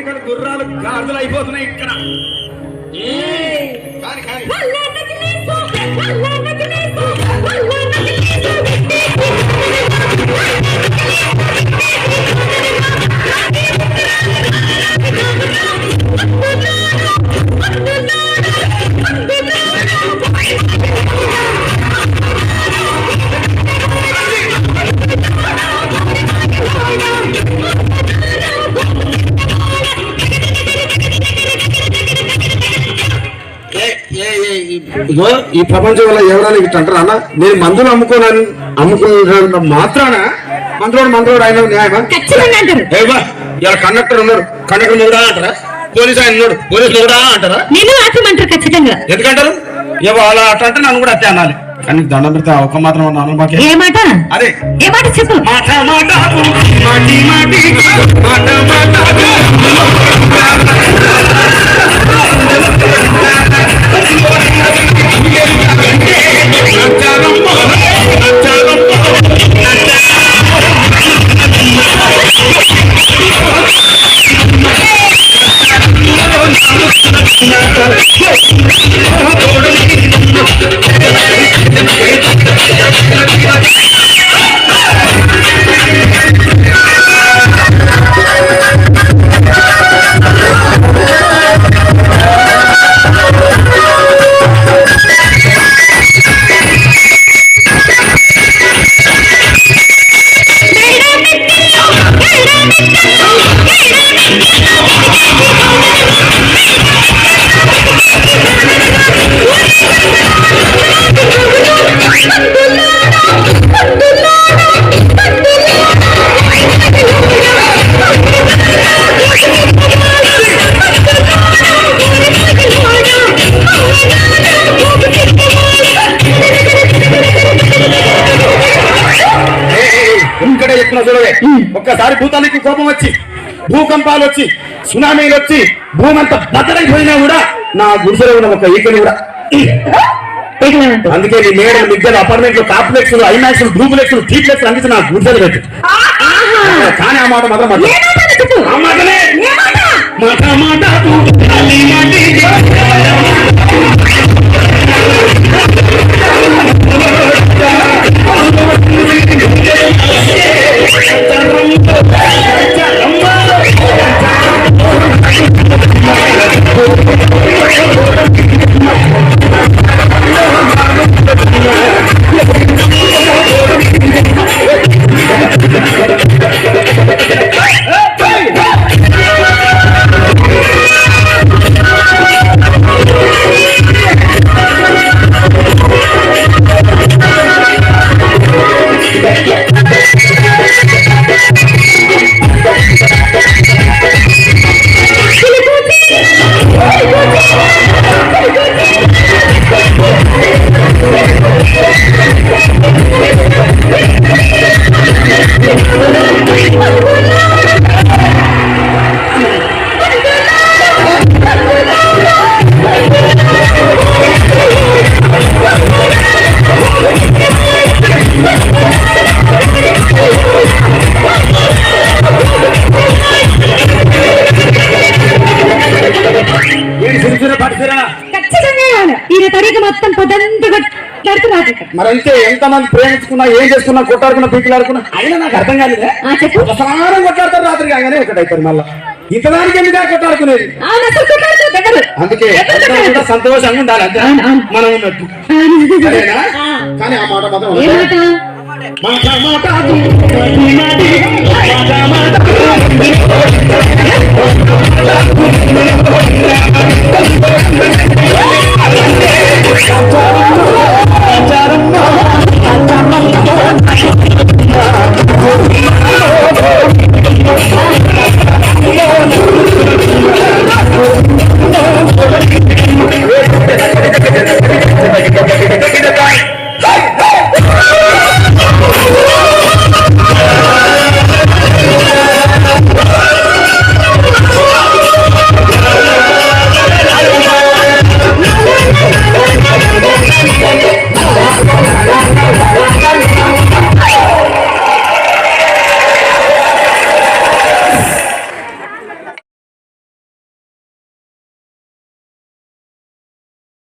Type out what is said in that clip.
American గుర్రాలు గాజులు అయిపోతున్నాయి ఇక్కడ. ఈ- ప్రపంచంలో ఎవరైనా ఇట్లా అంటారా అన్న నేను మందులు అమ్ముకోనని అమ్ముకున్న మాత్రాన మందులోడు మందులోడు ఆయన న్యాయమా ఇలా కండక్టర్ ఉన్నారు కండక్టర్ మొగుడా అంటారా పోలీస్ ఆయన ఉన్నాడు పోలీస్ మొగుడా అంటారా నేను ఆచమంటారు ఖచ్చితంగా ఎందుకంటారు అలా అట్లా అంటే నన్ను కూడా అట్టే అనాలి కానీ దండం పెడితే ఒక్క మాత్రం అన్నాను మాకే ఏ మాట అదే ఏ మాట చెప్పు మాట మాట మాటి మాటి మాట మాట చెప్తున్నా చూడవే ఒక్కసారి భూతానికి కోపం వచ్చి భూకంపాలు వచ్చి సునామీలు వచ్చి భూమి అంతా బద్దలైపోయినా కూడా నా గుడిసెలో ఉన్న ఒక ఈకని కూడా అందుకే నీ మేడలు మిద్దెలు అపార్ట్మెంట్లు కాంప్లెక్స్ ఐమాక్స్ డూప్లెక్స్ టీప్లెక్స్ అందించి నా గుడిసెలు పెట్టు కానీ ఆ మాట మాత్రం మాట మాట ఖచ్చితంగా ఈయన తరిగి మొత్తం కొట్లాడుతున్నారు మరంతే ఎంతమంది ప్రేమించుకున్నా ఏం చేసుకున్నా కొట్టాడుకున్నా పీకులాడుకున్నా అయినా నాకు అర్థం కాలేదే? ఒకసారి కొట్లాడతారు రాత్రి కాగానే ఒకటైతారు మళ్ళా. ఇంతదానికి ఎందుకు కొట్టాడుకునేది అందుకే సంతోషంగా ఉండాలి అంతే. మనం ఉన్నట్టు. కానీ ఆ మాట మాత్రం ఏ అనొద్దు. మాట మాట మాట తు, మాటి మాటి, మాట మాట